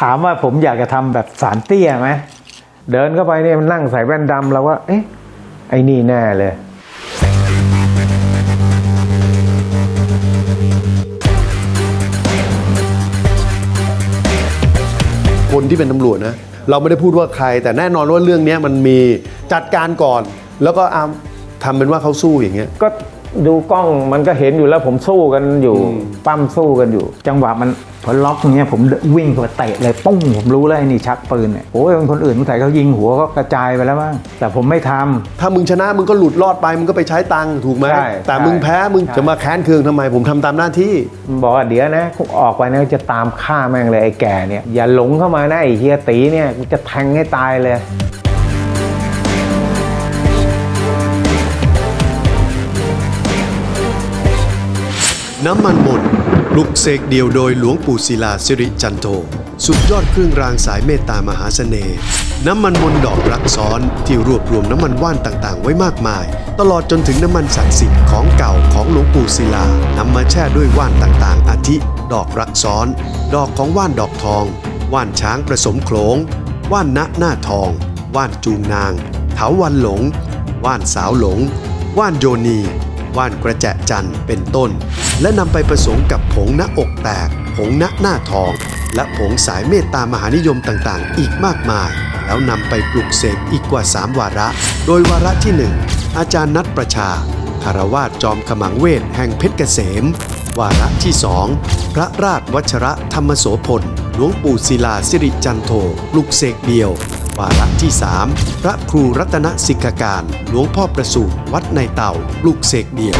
ถามว่าผมอยากจะทำแบบสารเตี้ยไหมเดินเข้าไปเนี่ยมันนั่งใส่แว่นดำเราว่า เอ๊ะ ไอ้นี่แน่เลย คนที่เป็นตำรวจนะ เราไม่ได้พูดว่าใคร แต่แน่นอนว่าเรื่องเนี้ยมันมีจัดการก่อน แล้วก็เอาทำเป็นว่าเขาสู้อย่างเงี้ยก็ ดูกล้องมันก็เห็นอยู่แล้วผมสู้กันอยู่ ปั้มสู้กันอยู่ จังหวะมันพอล็อกอย่างเงี้ยผมวิ่งเข้าไปเตะเลยปุ้งผมรู้เลยไอ้นี่ชักปืนเนี่ยโอ้ยคนอื่นมันใส่เขายิงหัวก็กระจายไปแล้วบ้างแต่ผมไม่ทำ ถ้ามึงชนะมึงก็หลุดรอดไปมึงก็ไปใช้ตังค์ถูกไหมใช่แต่ใช่มึงแพ้มึงใช่ จะมาแค้นเคืองทำไมผมทำตามหน้าที่ บอกว่าเดี๋ยวนะออกไปนะจะตามฆ่าแม่งเลยไอ้แก่เนี่ย อย่าหลงเข้ามานะไอ้เฮียตีเนี่ยกูจะแทงให้ตายเลย น้ำมันมนปลุกเสกเดียวโดยหลวงปู่ศิลาสิริจันโท สุดยอดเครื่องรางสายเมตตามหาเสน่ห์น้ำมันมนดอกรักซ้อนที่รวบรวมน้ำมันว่านต่างๆ ไว้มากมาย ตลอดจนถึงน้ำมันศักดิ์สิทธิ์ของเก่าของหลวงปู่ศิลานำมาแช่ด้วยว่านต่างๆ อาทิ ดอกรักซ้อน ดอกของว่านดอกทอง ว่านช้างผสมโขลง ว่านณหน้าทอง ว่านจูงนางเถาวันหลง ว่านสาวหลง ว่านโยนี ว่านกระแจจันทร์เป็นต้น และนำไปผสมกับผงณอกแตก ผงณหน้าทอง และผงสายเมตตามหานิยมต่างๆ อีกมากมาย แล้วนำไปปลุกเสกอีกกว่า 3 วาระ โดยวาระที่ 1 อาจารย์นัดประชาคารวาสจอมขมังเวทแห่งเพชรเกษม วาระที่2พระราชวัชระธรรมโสพลหลวงปู่ศิลาสิริจันโทปลุกเสกเดียว วาระที่ 3 พระครูรัตนสิกการหลวงพ่อประสูติวัดในเต่าปลูกเสกเดียว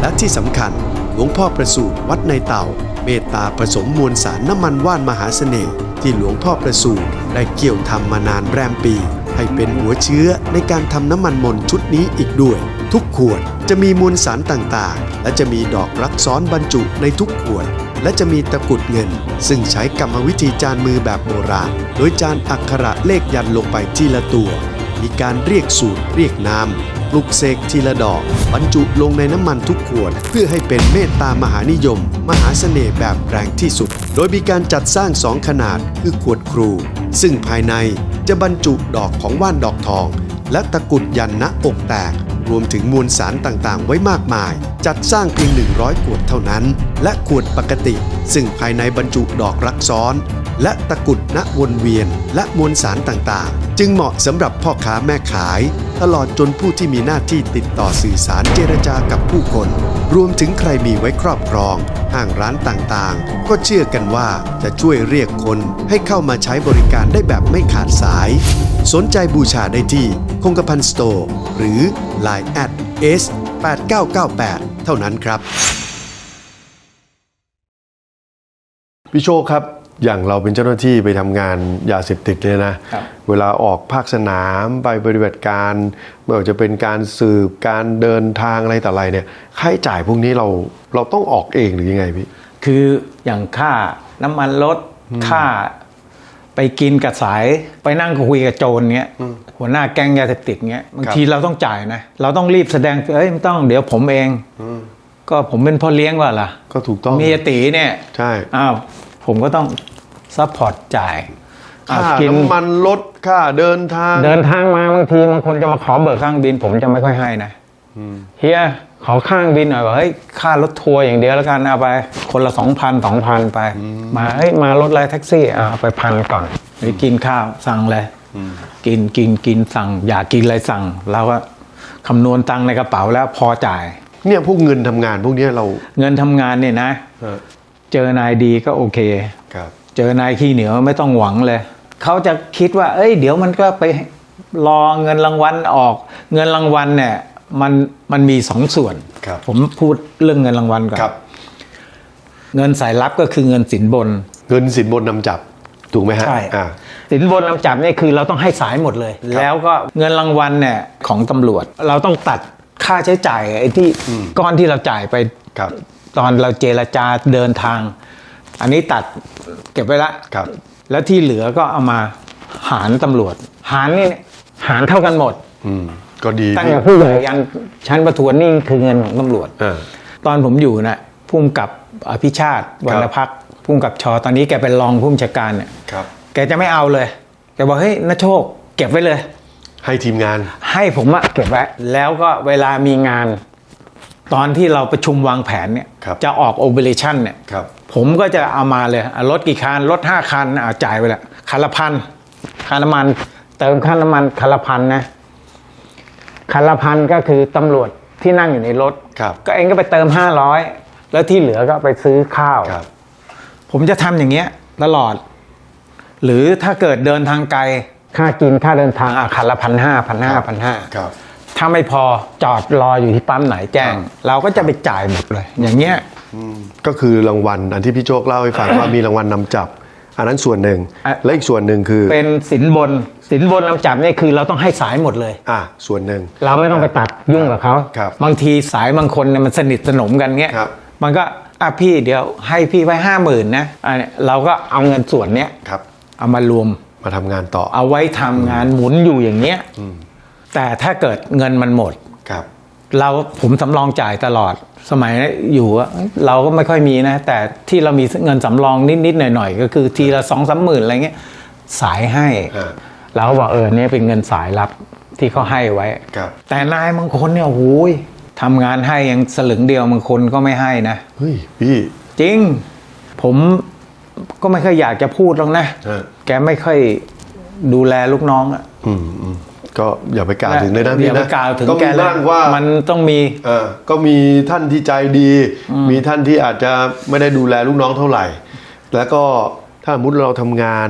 และที่สำคัญหลวงพ่อประสูติวัดในเต่า เมตตาผสมมวลสารน้ำมันว่านมหาเสน่ห์ที่หลวงพ่อประสูติได้เกี่ยวทำมานานแรมปี ให้เป็นหัวเชื้อในการทำน้ำมันมนชุดนี้อีกด้วย ทุกขวด จะมีมวลสารต่างๆ และจะมีดอกรักซ้อนบรรจุในทุกขวด และจะมีตะกุดเงิน ซึ่งใช้กรรมวิธีจานมือแบบโบราณ โดยจานอักขระเลขยันลงไปทีละตัว มีการเรียกสูตรเรียกนามปลุกเสกทีละดอก บรรจุลงในน้ำมันทุกขวด เพื่อให้เป็นเมตตามหานิยม มหาเสน่ห์แบบแรงที่สุด โดยมีการจัดสร้างสองขนาดคือขวดครู ซึ่งภายในจะบรรจุดอกของว่านดอกทอง และตะกุดยันณอกแตก รวมถึงมวลสารต่างๆ ไว้มากมาย จัดสร้างเพียง 100 ขวดเท่านั้น และขวดปกติ ซึ่งภายในบรรจุดอกรักซ้อน และตะกุดณวนเวียน และมวลสารต่างๆ จึงเหมาะสำหรับพ่อค้าแม่ขาย ตลอดจนผู้ที่มีหน้าที่ติดต่อสื่อสารเจรจากับผู้คน รวมถึงใครมีไว้ครอบครอง ห้างร้านต่างๆ ก็เชื่อกันว่าจะช่วยเรียกคนให้เข้ามาใช้บริการได้แบบไม่ขาดสาย สนใจบูชาได้ที่คงกระพันสโตร์หรือ Line แอด S 8998 เท่านั้นครับ พี่โชคครับ อย่างเราเป็นเจ้าหน้าที่ไปทำงานยาเสพติดเลยนะครับเวลาออกภาคสนามไปปฏิบัติการไม่ว่าจะเป็นการสืบการเดินทางอะไรต่ออะไรเนี่ยค่าใช้จ่ายพวกนี้เราเราต้องออกเองหรือยังไงพี่ คืออย่างค่าน้ำมันรถค่า ไปกินกับสายไปนั่งคุยกับโจรเงี้ยหัวหน้าแก๊งยาเสพติดเงี้ยบางทีเราต้องจ่ายนะ เราต้องรีบแสดงเอ้ยไม่ต้องเดี๋ยวผมเองก็ผมเป็นพ่อเลี้ยงว่าล่ะ ก็ถูกต้องมียตีเนี่ยใช่อ้าวผมก็ต้องซัพพอร์ตจ่ายค่าอะกินน้ำมันรถค่าเดินทาง เดินทางมาบางทีบางคนจะมาขอเบิกข้างบิน ผมจะไม่ค่อยให้นะเฮีย ขอข้างบินหน่อยบอกเฮ้ยค่ารถทัวร์อย่างเดียวแล้วกันเอาไป คนละสองพันสองพันไป มาเฮ้ยมารถอะไรแท็กซี่อะเอาไปพันก่อนไปกินข้าวสั่งเลยกินกินกินสั่ง อยากกินอะไรสั่งเราก็คำนวณตังค์ในกระเป๋าแล้วพอจ่าย เนี่ยพวกเงินทำงานพวกเนี้ยเราเงินทำงานเนี่ยนะ เออเจอนายดีก็โอเค ครับ เจอนายขี้เหนียวไม่ต้องหวังเลย เขาจะคิดว่า เอ้ย เดี๋ยวมันก็ไปรอเงินรางวัลออก เงินรางวัลเนี่ย มันมันมีสองส่วน ครับ ผมพูดเรื่องเงินรางวัลก่อนครับ เงินสายลับก็คือเงินสินบน เงินสินบนนำจับ ถูกไหมฮะใช่ อ่า สินบนนำจับเนี่ยคือเราต้องให้สายหมดเลยแล้วก็เงินรางวัลเนี่ยของตำรวจ เราต้องตัดค่าใช้จ่ายไอ้ที่ก้อนที่เราจ่ายไปครับตอนเราเจรจาเดินทาง อันนี้ตัดเก็บไว้ละครับ แล้วที่เหลือก็เอามาหารตำรวจ หารนี่หารเท่ากันหมด อืม ก็ดีตั้งพี่แต่ผู้ใหญ่ยันชั้นประทวนนี่คือเงินของตำรวจอ่าตอนผมอยู่นะพุ่มกับอภิชาติวรรณพักษ์พุ่มกับชอตอนนี้แกเป็นรองผู้บัญชาการเนี่ยครับแกจะไม่เอาเลยแกบอกเฮ้ยนโชค เก็บไว้เลย ให้ทีมงาน ให้ผมอะเก็บไว้แล้วก็เวลามีงาน ตอนที่เราประชุมวางแผนเนี่ยครับจะออกโอเปอเรชั่นเนี่ยครับผมก็จะเอามาเลยอะรถกี่คันรถห้าคันเอาจ่ายไปละคันละพันคันน้ำมัน เติมคันน้ำมันคันละพันนะ คันละพันก็คือตำรวจที่นั่งอยู่ในรถ ครับก็เองก็ไปเติมห้าร้อยแล้วที่เหลือก็ไปซื้อข้าว ครับ ผมจะทำอย่างเงี้ยตลอด หรือถ้าเกิดเดินทางไกลค่ากินค่าเดินทางอะคันละพันห้าพันห้าพันห้าครับ ถ้าไม่พอจอดรออยู่ที่ปั๊มไหนแจ้ง เราก็จะไปจ่ายหมดเลย อย่างเงี้ย ก็คือรางวัลอันที่พี่โชคเล่าให้ฟังว่ามีรางวัลนำจับ อันนั้นส่วนหนึ่ง อะ และอีกส่วนหนึ่งคือ เป็นสินบน สินบนนำจับเนี่ยคือเราต้องให้สายหมดเลย อะส่วนหนึ่ง เราไม่ต้องไปตัดยุ่งกับเขาครับบางทีสายบางคนเนี่ยมันสนิทสนมกันเงี้ยครับมันก็อะพี่เดี๋ยวให้พี่ไว้ห้าหมื่นนะอันเนี้ยเราก็เอาเงินส่วนเนี้ยครับ เอามารวมมาทำงานต่อเอาไว้ทำงานหมุนอยู่อย่างเงี้ยแต่ถ้าเกิดเงินมันหมด ครับ เราผมสำรองจ่ายตลอดสมัยอยู่อะเราก็ไม่ค่อยมีนะ แต่ที่เรามีเงินสำรองนิด ๆ หน่อย ๆ ก็คือทีละสองสามหมื่นอะไรเงี้ยสายให้ อ่า เราก็บอกเออเนี่ยเป็นเงินสายรับที่เขาให้ไว้ ครับ แต่นายบางคนเนี่ยโอ้ยทำงานให้ยังสลึงเดียวบางคนก็ไม่ให้นะ เฮ้ย พี่ จริง ผมก็ไม่ค่อยอยากจะพูดหรอกนะ ฮะ แกไม่ค่อยดูแลลูกน้องอะอืมอืมก็อย่าไปกล่าวถึงเลยนะพี่อย่าไปนะกล่าวถึงก็แกมีเลยบ้างว่ามันต้องมี เออก็มีท่านที่ใจดี มีท่านที่อาจจะไม่ได้ดูแลลูกน้องเท่าไหร่ แล้วก็ถ้าสมมติเราทำงาน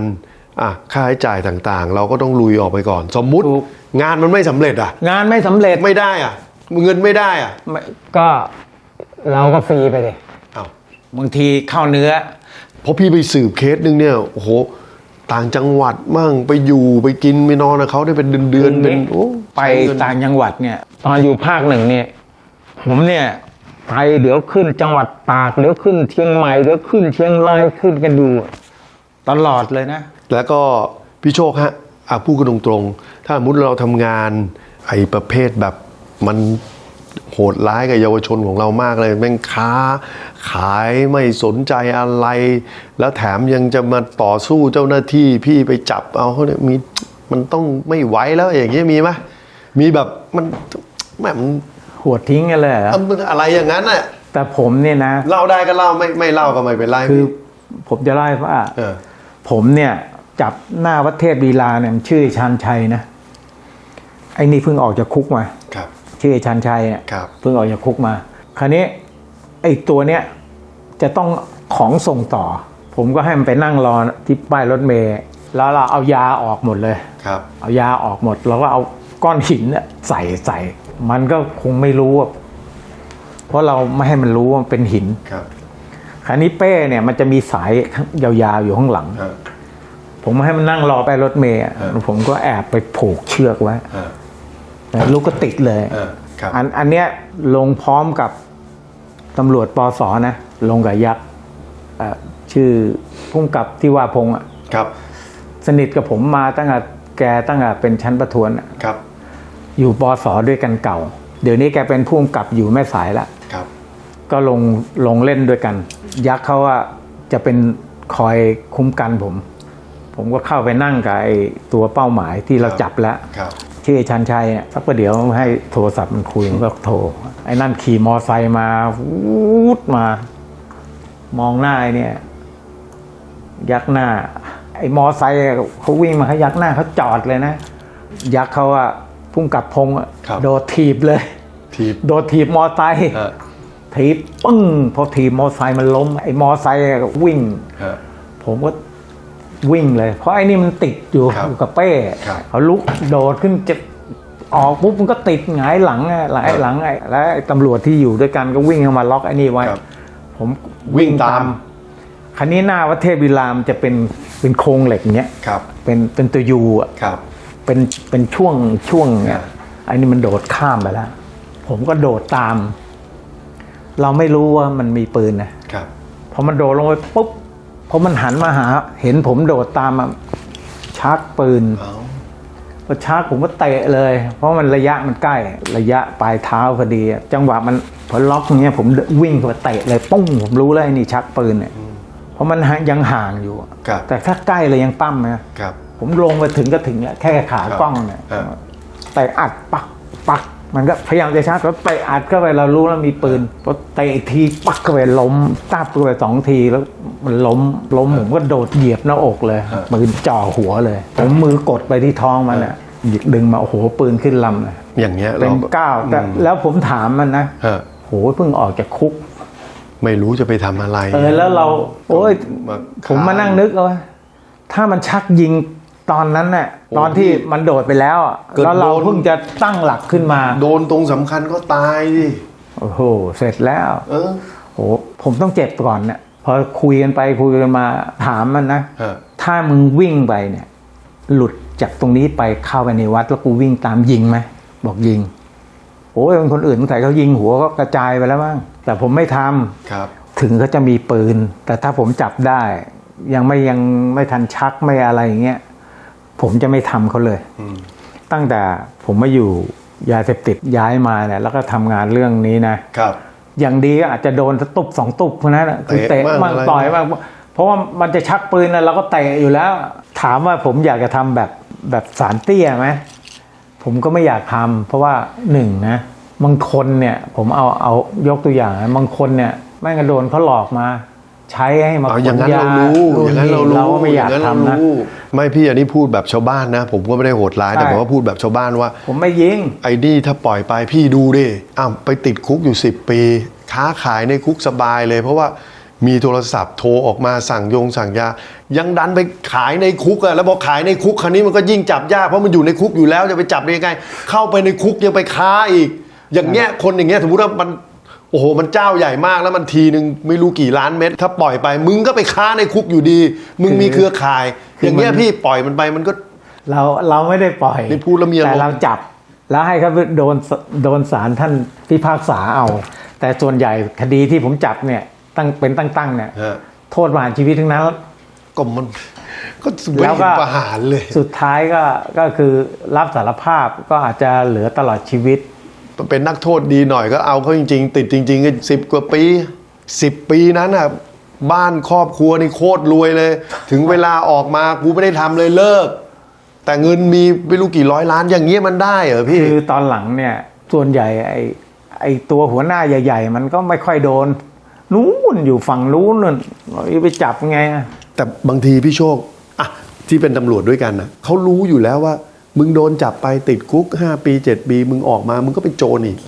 อะค่าใช้จ่ายต่างๆ เราก็ต้องลุยออกไปก่อน สมมุติถูก งานมันไม่สำเร็จอะ งานไม่สำเร็จไม่ได้อะ เงินไม่ได้อะไม่ก็เราก็ฟรีไปเลยอ้าวบางทีเข้าเนื้อ เพราะพี่ไปสืบเคสหนึงเนี่ยโอ้โหต่างจังหวัดมั่งไปอยู่ไปกินไปนอนกับเขาได้เป็นเดือนๆเป็นโอ้ไปใช้เงินต่างจังหวัดเนี่ย ตอนอยู่ภาคหนึ่งเนี่ย ผมเนี่ยไปเดี๋ยวขึ้นจังหวัดตากเดี๋ยวขึ้นเชียงใหม่เดี๋ยวขึ้นเชียงรายขึ้นกันดู ตลอดเลยนะ แล้วก็พี่โชคฮะอะพูดกันตรงๆ ถ้าสมมติเราทำงานไอ้ประเภทแบบมันโหดร้ายกับเยาวชนของเรามากเลยแม่งค้า ขายไม่สนใจอะไร แล้วแถมยังจะมาต่อสู้เจ้าหน้าที่พี่ไปจับเอาเขาเนี่ยมีมันต้องไม่ไหวแล้วอย่างเงี้ยมีไหมมีแบบมันแหมมันหัวทิ้งกันเลยเหรอมันอะไรอย่างนั้นน่ะแต่ผมเนี่ยนะ เล่าได้ก็เล่าไม่ไม่เล่าก็ไม่เป็นไรคือ ผมจะเล่าให้ว่าเออผมเนี่ย จับหน้าวัดเทพลีลาเนี่ยมันชื่อชันชัยนะไอ้นี่เพิ่งออกจากคุกมาครับ ชื่อชันชัยเนี่ยครับ เพิ่งออกจากคุกมา คราวนี้ไอ้ตัวเนี้ยจะต้องของส่งต่อ ผมก็ให้มันไปนั่งรอที่ป้ายรถเมล์แล้วเราเอายาออกหมดเลย ครับ เอายาออกหมดแล้วก็เอาก้อนหินเนี่ยใส่ใส่มันก็คงไม่รู้อะเพราะเราไม่ให้มันรู้ว่ามันเป็นหิน ครับ คราวนี้เป้เนี่ยมันจะมีสายยาวๆอยู่ข้างหลังฮะ ผมให้มันนั่งรอไปรถเมล์อะเออผมก็แอบไปผูกเชือกไว้ฮะลูกก็ติดเลยเออครับอันอันเนี้ยลงพร้อมกับตำรวจปอสอนะ ลงกับยักษ์เอ่อชื่อพุ่มกับที่ว่าพงษ์อะครับ สนิทกับผมมาตั้งแต่แกตั้งแต่เป็นชั้นประทวนอะครับ อยู่ปอสอด้วยกันเก่า เดี๋ยวนี้แกเป็นผู้กำกับอยู่แม่สายละครับ ก็ลงลงเล่นด้วยกัน ยักษ์เขาว่าจะเป็นคอยคุ้มกันผม ผมก็เข้าไปนั่งกับไอ้ตัวเป้าหมายที่เราจับแล้วครับชื่อชันชัยเนี่ยสักประเดี๋ยวให้โทรศัพท์มันคุยมันก็โทรไอ้นั่นขี่มอไซค์มาวูดมา มองหน้าไอ้เนี่ย ยักหน้า ไอ้มอไซค์อะเขาวิ่งมาเขายักหน้าเขาจอดเลยนะ ยักเขาอะพุ่งกับพงษ์อะครับโดดถีบเลยทีบโดดถีบมอไซค์ฮะถีบปึ้งพอถีบมอไซค์มันล้ม ไอ้มอไซค์อะวิ่งฮะผมก็ วิ่งเลย เพราะไอ้นี่มันติดอยู่ครับอยู่กับเป้ครับ เขาลุกโดดขึ้นจะออกปุ๊บมันก็ติดหงายหลังอะหลายหลังไอ้แล้วไอ้ตำรวจที่อยู่ด้วยกันก็วิ่งเข้ามาล็อกไอ้นี่ไว้ ครับ ผมวิ่งตาม คันนี้หน้าวัดเทพวิรามจะเป็นเป็นโครงเหล็กเนี้ยครับเป็นเป็นตัวยูอะ ครับ เป็นเป็นช่วงช่วงเนี้อ่ายไอ้นี่มันโดดข้ามไปแล้ว ผมก็โดดตาม เราไม่รู้ว่ามันมีปืนนะครับ พอมันโดดลงไปปุ๊บ พอมันหันมาหา เห็นผมโดดตามมาชักปืนเอาพอชักผมก็เตะเลย เพราะมันระยะมันใกล้ ระยะปลายเท้าพอดีอะจังหวะมันพอล็อกอย่างเงี้ยผมวิ่งเข้าไปเตะเลยปุ้งผมรู้แล้วไอ้นี่ชักปืนเนี่ยเพราะมันยังห่างอยู่ครับแต่ถ้าใกล้เลยยังปั้มนะครับผมลงไปถึงก็ถึงแล้วแค่ขากล้องเนี่ยครับแต่อัดปักปัก มันก็พยายามจะชาร์จแล้วไปอัดเข้าไปเรารู้แล้วมีปืนพอเตะอีกทีปักเข้าไปล้มตับเข้าไปสองทีแล้วมันล้มล้มผมก็โดดเหยียบหน้าอกเลยปืนจ่อหัวเลยผมมือกดไปที่ท้องมันอะหยิกดึงมาโอ้โหปืนขึ้นลำเลยอย่างเงี้ยเป็นรเก้าแต่แล้วผมถามมันนะฮะโหเพิ่งออกจากคุก ไม่รู้จะไปทำอะไร เออแล้วเรา โอ้ยมาผมมานั่งนึกเอาว่าถ้ามันชักยิง ตอนนั้นน่ะโอ้ตอนที่พี่มันโดดไปแล้วอะเกิดแล้วเราโดน เพิ่งจะตั้งหลักขึ้นมาโดนตรงสำคัญก็ตายดิโอ้โหเสร็จแล้วเออโหผมต้องเจ็บก่อนเนี่ยพอคุยกันไปคุยกันมาถามมันนะฮะถ้ามึงวิ่งไปเนี่ย หลุดจากตรงนี้ไปเข้าไปในวัดแล้วกูวิ่งตามยิงไหมบอกยิงโอ้ยเป็นคนอื่นสงสัยเขายิงหัวก็กระจายไปแล้วมั้งแต่ผมไม่ทำครับ ถึงเขาจะมีปืน แต่ถ้าผมจับได้ ยังไม่ยังไม่ทันชักไม่อะไรอย่างเงี้ย ผมจะไม่ทำเขาเลยอืมตั้งแต่ผมมาอยู่ยาเสพติดย้ายมาเนี่ยแล้วก็ทำงานเรื่องนี้นะครับอย่างดีก็อาจจะโดนสักตุบสองตุบเท่านั้นน่ะคือเตะเตะบ้างมากอะไรต่อยมากเพราะว่ามันจะชักปืนนะเราก็เตะอยู่แล้ว ถามว่าผมอยากจะทำแบบแบบสารเตี้ยไหมผมก็ไม่อยากทำเพราะว่าหนึ่งนะบางคนเนี่ยผมเอาเอายกตัวอย่างนะบางคนเนี่ยแม่งก็โดนเขาหลอกมา ใช้ให้มาเอาอย่างนั้นขเรารู้นู่อย่างนั้นนี่เรารู้เราก็ไม่อยากงนั้นทำเรานะรู้ไม่พี่อันนี้พูดแบบชาวบ้านนะ ผมก็ไม่ได้โหดร้ายแต่ใช่ผมว่าพูดแบบชาวบ้านว่า ผมไม่ยิงไอ้นี่ถ้าปล่อยไปพี่ดูดิอ้าวไปติดคุกอยู่ 10 ปี ค้าขายในคุกสบายเลย เพราะว่ามีโทรศัพท์โทรออกมาสั่งยงสั่งยา ยังดันไปขายในคุกอะแล้วพอขายในคุกคราวนี้มันก็ยิ่งจับยากเพราะมันอยู่ในคุกอยู่แล้วจะไปจับได้ยังไง เข้าไปในคุกยังไปค้าอีก อย่างเงี้ยคนอย่างเงี้ยสมมติว่ามัน โอ้โห มันเจ้าใหญ่มากแล้วมันทีหนึ่งไม่รู้กี่ล้านเม็ดถ้าปล่อยไป มึงก็ไปค้าในคุกอยู่ดี มึงมีเครือข่ายคืออย่างเงี้ยมันพี่ปล่อยมันไปมันก็เราเราไม่ได้ปล่อยนี่พูดแล้วมีอารมณ์แต่เราจับ แล้วให้เขาโดนโดนศาลท่านพิพากษาเอา แต่ส่วนใหญ่คดีที่ผมจับเนี่ยตั้งเป็นตั้งๆเนี่ยฮะโทษประหารชีวิตทั้งนั้นก็มันก็แล้แล้ววก็ประหารเลย สุดท้ายก็ก็คือรับสารภาพก็อาจจะเหลือตลอดชีวิต เป็นนักโทษดีหน่อยก็เอาเขาจริง ๆ ติดจริงๆก็สิบกว่าปีสิบปีนั้นอะบ้านครอบครัวนี่โคตรรวยเลย ถึงเวลาออกมากูไม่ได้ทำเลยเลิก แต่เงินมีไม่รู้กี่ร้อยล้านอย่างเงี้ยมันได้เหรอพี่คือตอนหลังเนี่ย ส่วนใหญ่ไอไอตัวหัวหน้าใหญ่ ๆ มันก็ไม่ค่อยโดนนู้นอยู่ฝั่งนู้นนู่นไปจับไงอะแต่บางทีพี่โชคอะที่เป็นตำรวจด้วยกันนะเขารู้อยู่แล้วว่า มึงโดนจับไปติดคุก 5 ปี 7 ปี มึงออกมา มึงก็เป็นโจรอีก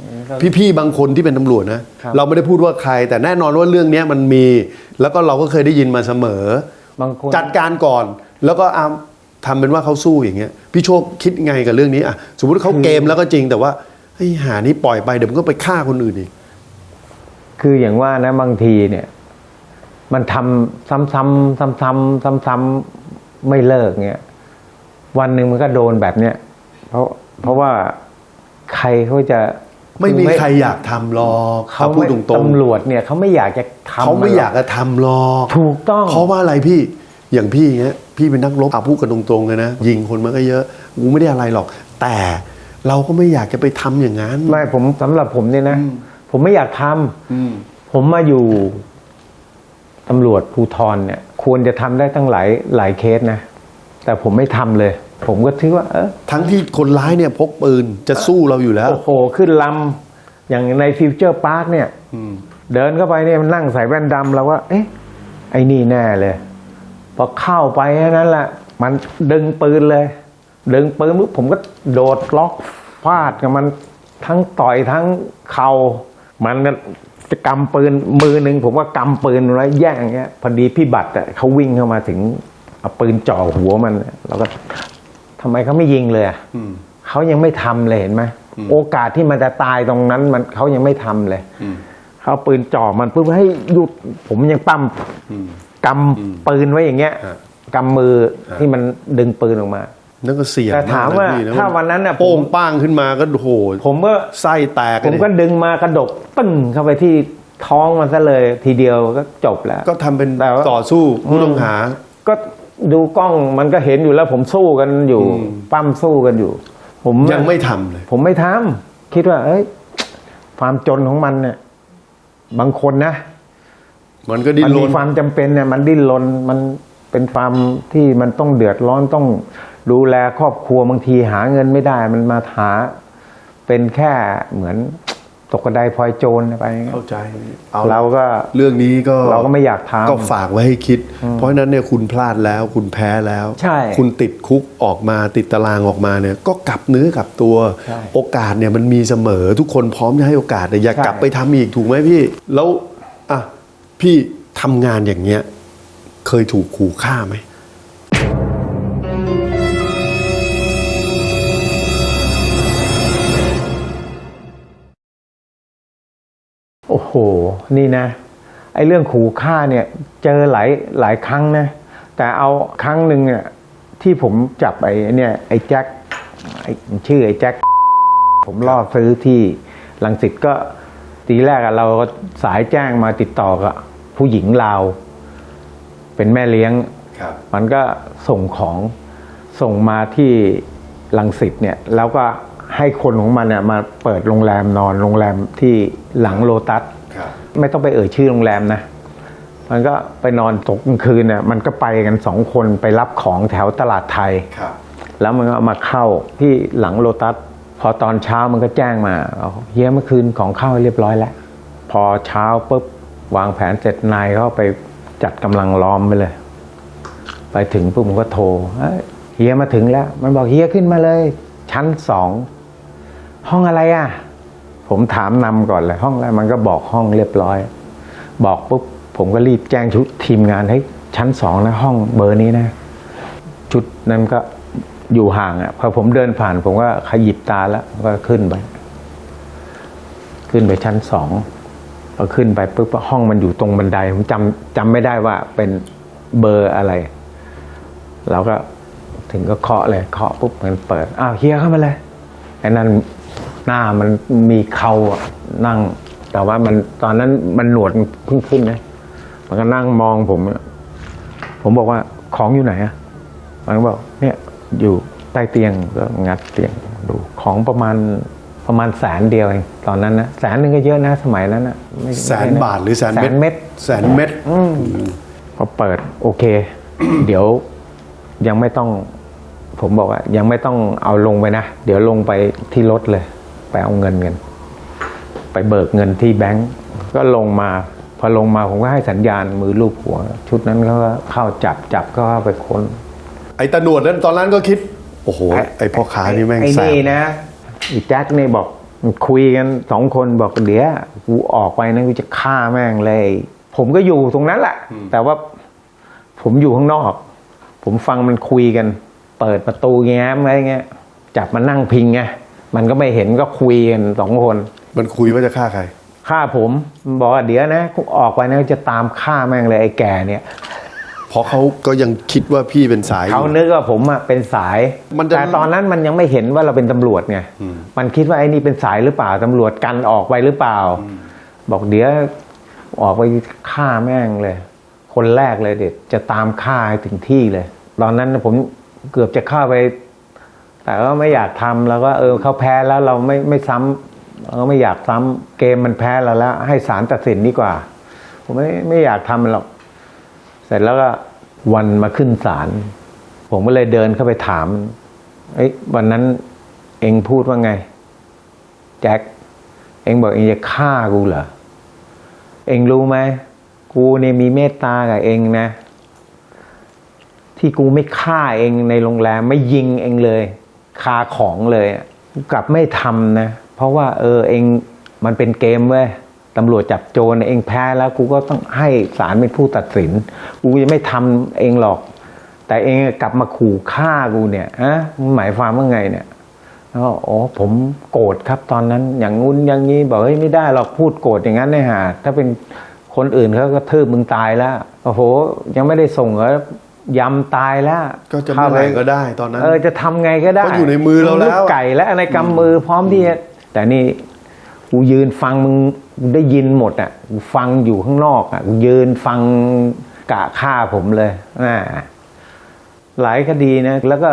พี่ๆบางคนที่เป็นตำรวจนะ เราไม่ได้พูดว่าใคร แต่แน่นอนว่าเรื่องเนี้ยมันมี แล้วก็เราก็เคยได้ยินมาเสมอบางคนจัดการก่อน แล้วก็เอาทำเป็นว่าเขาสู้อย่างเงี้ย พี่โชคคิดไงกับเรื่องนี้อะสมมติเขาเกมแล้วก็จริงแต่ว่าเฮ้ยหานี้ปล่อยไปเดี๋ยวมันก็ไปฆ่าคนอื่นอีก คืออย่างว่านะบางทีเนี่ย มันทำซ้ำๆซ้ำๆซ้ำๆไม่เลิกเงี้ย วันหนึ่งมันก็โดนแบบเนี้ยเพราะเพราะว่าใครเขาจะไม่มีใครอยากทำหรอกเขาพูดตรงๆตำรวจเนี่ยเขาไม่อยากจะทำเขาไม่อยากจะทำหรอกถูกต้องเพราะว่าอะไรพี่อย่างพี่เงี้ยพี่เป็นนักรบอาพูดกันตรงๆเลยนะยิงคนมันก็เยอะกูไม่ได้อะไรหรอก แต่เราก็ไม่อยากจะไปทำอย่างนั้นไม่ผมสำหรับผมเนี่ยนะ ผมไม่อยากทำอืมผมมาอยู่ตำรวจภูทรเนี่ย ควรจะทำได้ตั้งหลายหลายเคสนะแต่ผมไม่ทำเลย ผมก็คิดว่าเออทั้งที่คนร้ายเนี่ยพกปืนจะสู้เราอยู่แล้ว โอ้โหขึ้นลำอย่างในฟิวเจอร์พาร์คเนี่ยอืมเดินเข้าไปเนี่ยมันนั่งใส่แว่นดำแล้วว่าเอ๊ะ ไอ้นี่แน่เลย พอเข้าไปแค่นั้นแหละมันดึงปืนเลย ดึงปืนปุ๊บผมก็โดดล็อกฟาดกับมันทั้งต่อยทั้งเข่ามันน่ะจะกำปืนมือหนึ่งผมก็กำปืนไว้แย่งอย่างเงี้ย พอดีพี่บัตรอะเขาวิ่งเข้ามาถึงเอาปืนจ่อหัวมัน แล้วก็ ทำไมเขาไม่ยิงเลยอะอืมเขายังไม่ทำเลยเห็นไหมโอกาสที่มันจะตายตรงนั้น มันเขายังไม่ทำเลยอืมเขาเอาปืนจ่อมันปุ๊บให้หยุดผมยังปั้มอืมกำปืนไว้อย่างเงี้ยฮะกำมือที่มันดึงปืนออกมานั่นก็เสี่ยงแต่ถามว่ากะพี่ะถ้าวันนั้นน่ะผมโป้งป้างขึ้นมาก็โอ้โหผมก็ไส้แตกผมเลยก็ดึงมากระดกปึ้งเข้าไปที่ท้องมันซะเลย ทีเดียวก็จบแล้ว ก็ทำเป็นแต่ว่าต่อสู้ผู้ต้องหา ก็ ดูกล้องมันก็เห็นอยู่แล้วผมสู้กันอยู่ อืม ปั้มสู้กันอยู่ ผมยังไม่ทำเลย ผมไม่ทำคิดว่า เอ้ย ความจนของมันเนี่ย บางคนนะ มันก็ดิ้นมันรมีน ความจำเป็นเนี่ยมันดิ้นรนมันเป็นความที่มันต้องเดือดร้อนต้องดูแลครอบครัวบางทีหาเงินไม่ได้ มันมาหาเป็นแค่เหมือน ตกกระไดพลอยโจรไปอย่างเงี้ยเข้าใจเอาเราก็เรื่องนี้ก็เราก็ไม่อยากทำก็ฝากไว้ให้คิด เพราะฉะนั้นเนี่ยคุณพลาดแล้วคุณแพ้แล้ว ใช่ คุณติดคุกออกมาติดตารางออกมาเนี่ยก็กลับเนื้อกลับตัวใช่โอกาสเนี่ยมันมีเสมอทุกคนพร้อมจะให้โอกาสแต่อย่าใช่กลับไปทำอีกถูกไหมพี่ แล้วอะพี่ทำงานอย่างเงี้ย เคยถูกขู่ฆ่าไหม หนี่นะไอ้เรื่องขู่ฆ่าเนี่ยเจอหลายหลายครั้งนะ แต่เอาครั้งหนึ่งเนี่ยที่ผมจับไอ้เนี่ยไอ้แจ็คไอ้ชื่อไอ้แจ็คผมล่อซื้อที่ลังสิตก็ทีแรกอะเราก็สายแจ้งมาติดต่อกับผู้หญิงลาว เป็นแม่เลี้ยงครับมันก็ส่งของส่งมาที่ลังสิตเนี่ยแล้วก็ให้คนของมันเนี่ยมาเปิดโรงแรมนอนโรงแรมที่หลังโลตัสครับ ไม่ต้องไปเอ่ยชื่อโรงแรมนะ มันก็ไปนอนตกกลางคืนเนี่ยมันก็ไปกันสองคนไปรับของแถวตลาดไทย ครับ แล้วมันก็เอามาเข้าที่หลังโลตัส พอตอนเช้ามันก็แจ้งมาเอาเฮียเมื่อคืนของเข้าเรียบร้อยแล้ว พอเช้าปุ๊บวางแผนเสร็จนายเขาไปจัดกำลังล้อมไปเลย ไปถึงปุ๊บผมก็โทรเอ้ยเฮียมาถึงแล้ว มันบอกเฮียขึ้นมาเลย ชั้นสอง ห้องอะไรอะ ผมถามนำก่อนเลยห้องอะไรมันก็บอกห้องเรียบร้อย บอกปุ๊บผมก็รีบแจ้งชุดทีมงานให้ชั้นสองนะห้องเบอร์นี้นะ ชุดนั้นก็อยู่ห่างอะพอผมเดินผ่าน ผมก็ขยิบตาแล้วก็ขึ้นไป ขึ้นไปชั้นสองพอขึ้นไปปุ๊บห้องมันอยู่ตรงบันไดผมจำจำไม่ได้ว่าเป็นเบอร์อะไรเราก็ถึงก็เคาะเลยเคาะปุ๊บมันเปิดอ้าวเฮียเข้ามาเลยไอ้นั่น หน้ามันมีเขาอะนั่ง แต่ว่ามันตอนนั้นมันหนวดเพิ่งขึ้นนะมันก็นั่งมองผมอะผมบอกว่าของอยู่ไหนอะมันก็บอกเนี่ยอยู่ใต้เตียงก็งัดเตียงดูของประมาณประมาณแสนเดียวเองตอนนั้นนะแสนหนึ่งก็เยอะนะสมัยนั้นนะไม่แสนไม่ะบาทหรือแสนแสเม็ดนเม็ด แสนเม็ดพอเปิดโอเค เดี๋ยวยังไม่ต้อง ผมบอกว่ายังไม่ต้องเอาลงไปนะ เดี๋ยวลงไปที่รถเลย ไปเอาเงินเงินไปเบิกเงินที่แบงก์ก็ลงมาพอลงมาผมก็ให้สัญญาณมือลูบหัว ชุดนั้นเขาก็เข้าจับจับก็เข้าไปค้น ไอ้ตาหนวดนั้นตอนนั้นก็คิด โอ้โห ไอ้พ่อค้านี่แม่งไอ้แสบนี่นะอีแจ็คนี่บอกคุยกันสองคนบอกเดี๋ยวกูออกไปนะกูจะฆ่าแม่งเลย ผมก็อยู่ตรงนั้นแหละ แต่ว่าผมอยู่ข้างนอก ผมฟังมันคุยกัน เปิดประตูแง้มอะไรเงี้ยจับมานั่งพิงไง มันก็ไม่เห็นก็คุยกันสองคน มันคุยว่าจะฆ่าใครฆ่าผมมันบอกว่าเดี๋ยวนะกูออกไปนะจะตามฆ่าแม่งเลยไอ้แก่เนี่ยเพราะเขาก็ยังคิดว่าพี่เป็นสายอยู่เขานึกว่าผมอะเป็นสายมันจะแต่ตอนนั้นมันยังไม่เห็นว่าเราเป็นตำรวจไงมันคิดว่าไอ้นี่เป็นสายหรือเปล่าตำรวจกันออกไปหรือเปล่า บอกเดี๋ยวออกไปฆ่าแม่งเลย คนแรกเลยเด็ดจะตามฆ่าให้ถึงที่เลย ตอนนั้นผมเกือบจะเข้าไป แต่ก็ไม่อยากทำแล้วก็เออเขาแพ้แล้วเราไม่ไม่ซ้ำเราไม่อยากซ้ำเกมมันแพ้เราแล้ว ให้ศาลตัดสินดีกว่า ผมไม่ไม่อยากทำมันหรอก เสร็จแล้วก็วันมาขึ้นศาลผมก็เลยเดินเข้าไปถามเอ้วันนั้นเองพูดว่าไง แจ็คเองบอกเองจะฆ่ากูเหรอเองรู้ไหมกูเนี่ยมีเมตตากับเองนะ ที่กูไม่ฆ่าเองในโรงแรมไม่ยิงเองเลย คาของเลยกูกลับไม่ทำนะ เพราะว่าเออเองมันเป็นเกมเว้ยตำรวจจับโจรเองแพ้แล้วกูก็ต้องให้ศาลเป็นผู้ตัดสิน กูจะไม่ทำเองหรอก แต่เองกลับมาขู่ฆ่ากูเนี่ยฮะหมายความว่าไงเนี่ยแล้วก็อ๋อผมโกรธครับตอนนั้น อย่างงู้นอย่างนี้บอกเฮ้ยไม่ได้หรอกพูดโกรธอย่างนั้นเนี่ยฮะถ้าเป็นคนอื่นเขาก็ทืบมึงตายแล้วโอ้โห ยังไม่ได้ส่งเหรอ ยำตายแล้ว ก็จะเมื่อไหร่ก็ได้ตอนนั้น เออจะทำไงก็ได้ก็อยู่ในมือเราแล้วกไก่และในกำมือพร้อมที่จะแต่นี่กูยืนฟังมึงกูได้ยินหมดอะกูฟังอยู่ข้างนอกอะกูยืนฟังกะฆ่าผมเลยอ่าหลายคดีนะแล้วก็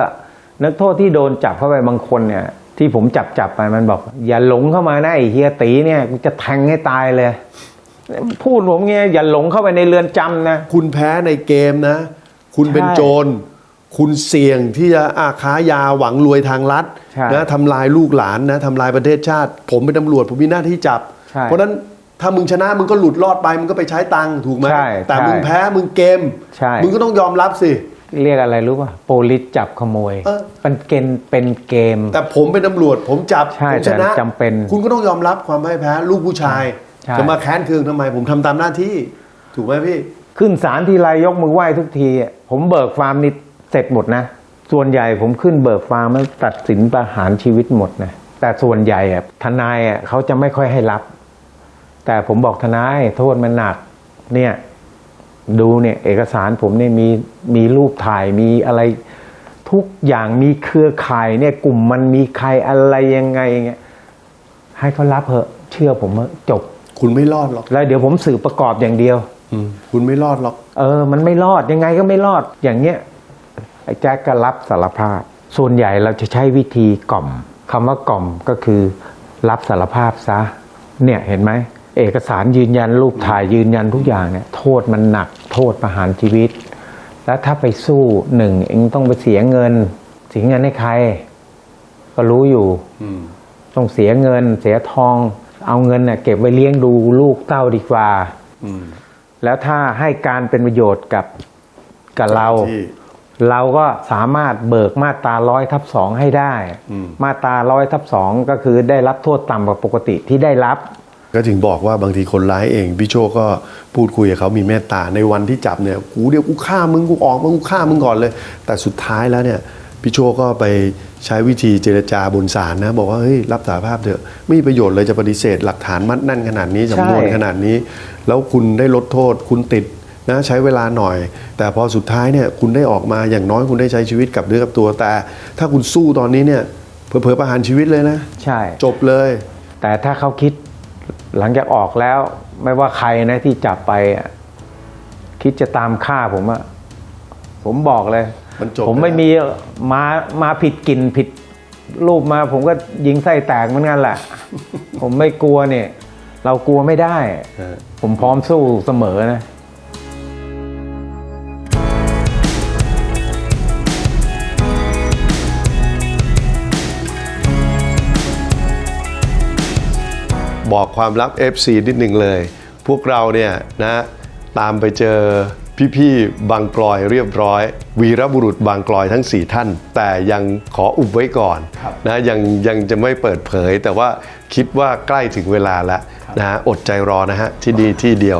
นักโทษที่โดนจับเข้าไปบางคนเนี่ย ที่ผมจับจับไปมันบอก อย่าหลงเข้ามานะไอ้เฮียตีเนี่ยกูจะแทงให้ตายเลย พูดผมเงี้ยอย่าหลงเข้าไปในเรือนจำนะ คุณแพ้ในเกมนะ คุณเป็นใช่โจร คุณเสี่ยงที่จะอาค้ายาหวังรวยทางรัฐใช่นะทำลายลูกหลานนะทำลายประเทศชาติ ผมเป็นตำรวจผมมีหน้าที่จับใช่เพราะฉะนั้นถ้ามึงชนะมึงก็หลุดรอดไปมึงก็ไปใช้ตังค์ถูกไหมใช่แต่ใช่มึงแพ้มึงเกมใช่มึงก็ต้องยอมรับสิเรียกอะไรรู้ป่ะโปลิสจับขโมยเออเป็นเกณฑ์เป็นเกม แต่ผมเป็นตำรวจผมจับใช่ผมชนะแต่จำเป็น คุณก็ต้องยอมรับความพ่ายแพ้ ลูกผู้ชายใช่จะมาแค้นเคืองทำไม ผมทำตามหน้าที่ ถูกไหมพี่ ขึ้นศาลทีไรยกมือไหว้ทุกทีอะผมเบิกความนี่เสร็จหมดนะ ส่วนใหญ่ผมขึ้นเบิกความแล้วตัดสินประหารชีวิตหมดนะแต่ส่วนใหญ่อะทนายอะเขาจะไม่ค่อยให้รับ แต่ผมบอกทนายโทษมันหนัก เนี่ย ดูเนี่ย เอกสารผมเนี่ยมีมีรูปถ่ายมีอะไรทุกอย่างมีเครือข่ายเนี่ย กลุ่มมันมีใครอะไรยังไงเงี้ยให้เขารับเถอะ เชื่อผมเถอะจบ คุณไม่รอดหรอก แล้วเดี๋ยวผมสืบประกอบอย่างเดียว คุณไม่รอดหรอก เออ มันไม่รอดยังไงก็ไม่รอดอย่างเงี้ยไอ้แจ็คก็รับสารภาพ ส่วนใหญ่เราจะใช้วิธีกล่อมคำว่ากล่อมก็คือรับสารภาพซะ เนี่ยเห็นไหมเอกสารยืนยันรูปถ่ายยืนยันทุกอย่างเนี่ยโทษมันหนักโทษประหารชีวิต แล้วถ้าไปสู้หนึ่งเองต้องไปเสียเงิน เสียเงินให้ใคร ก็รู้อยู่ต้องเสียเงิน เสียทอง เอาเงินเน่ยเก็บไว้เลี้ยงดูลูกเต้าดีกว่า แล้วถ้าให้การเป็นประโยชน์กับกับเรา ที่ เราก็สามารถเบิกมาตราร้อยทับสองให้ได้ อืม มาตราร้อยทับสองก็คือได้รับโทษต่ำกว่าปกติที่ได้รับ ก็ถึงบอกว่าบางทีคนร้ายเองพี่โชคก็พูดคุยกับเขามีเมตตาในวันที่จับเนี่ยกูเดี๋ยวกูฆ่ามึงกูออกมึงกูฆ่ามึงก่อนเลย แต่สุดท้ายแล้วเนี่ย พี่โชคก็ไปใช้วิธีเจรจาบนศาลนะ บอกว่าเฮ้ยรับสารภาพเถอะไม่มีประโยชน์เลยจะปฏิเสธหลักฐานมัดแน่นขนาดนี้ใช่สำนวนขนาดนี้ แล้วคุณได้ลดโทษ คุณติดนะใช้เวลาหน่อย แต่พอสุดท้ายเนี่ยคุณได้ออกมาอย่างน้อยคุณได้ใช้ชีวิตกับเนื้อกับตัวแต่ ถ้าคุณสู้ตอนนี้เนี่ยเผลอๆประหารชีวิตเลยนะ ใช่ จบเลย แต่ถ้าเขาคิดหลังจากออกแล้ว ไม่ว่าใครนะที่จับไปอะคิดจะตามฆ่าผมอะผมบอกเลย มันจบผมไม่แล้วมีมามาผิดกลิ่นผิดรูปมา ผมก็ยิงไส้แตกเหมือนกันแหละ ผมไม่กลัวเนี่ย เรากลัวไม่ได้ฮะผมพร้อมสู้เสมอนะบอกความลับ FC นิดหนึ่งเลย พวกเราเนี่ยนะตามไปเจอ พี่ๆบางกลอยเรียบร้อย วีรบุรุษบางกลอยทั้ง 4 ท่าน แต่ยังขออุบไว้ก่อนนะยังยังจะไม่เปิดเผย แต่ว่าคิดว่าใกล้ถึงเวลาแล้วนะฮะอดใจรอนะฮะที่ดีที่เดียว